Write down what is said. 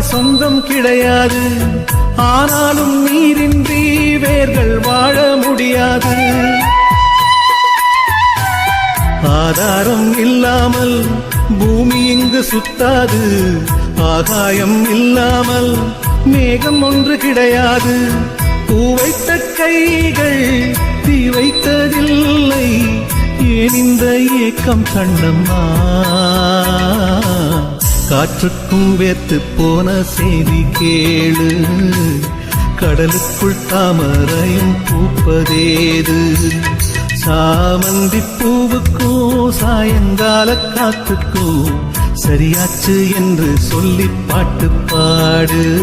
சொந்தம் கிடையாது. ஆனாலும் நீரின்றி வேர்கள் வாழ முடியாது. ஆதாரம் இல்லாமல் பூமி இங்கு சுத்தாது. ஆகாயம் இல்லாமல் மேகம் ஒன்று கிடையாது. பூ வைத்த கைகள் தீ வைத்ததில்லை. ஏன் இந்த ஏக்கம் கண்ணம்மா காற்றுக்கும் வேத்து போன செய்தி கேளு. கடலுக்குள் தாமரையும் பூப்பதேது. சாமந்தி பூவுக்கும் சாயங்கால காத்துக்கும் சரியாச்சு என்று சொல்லி பாட்டு பாடு.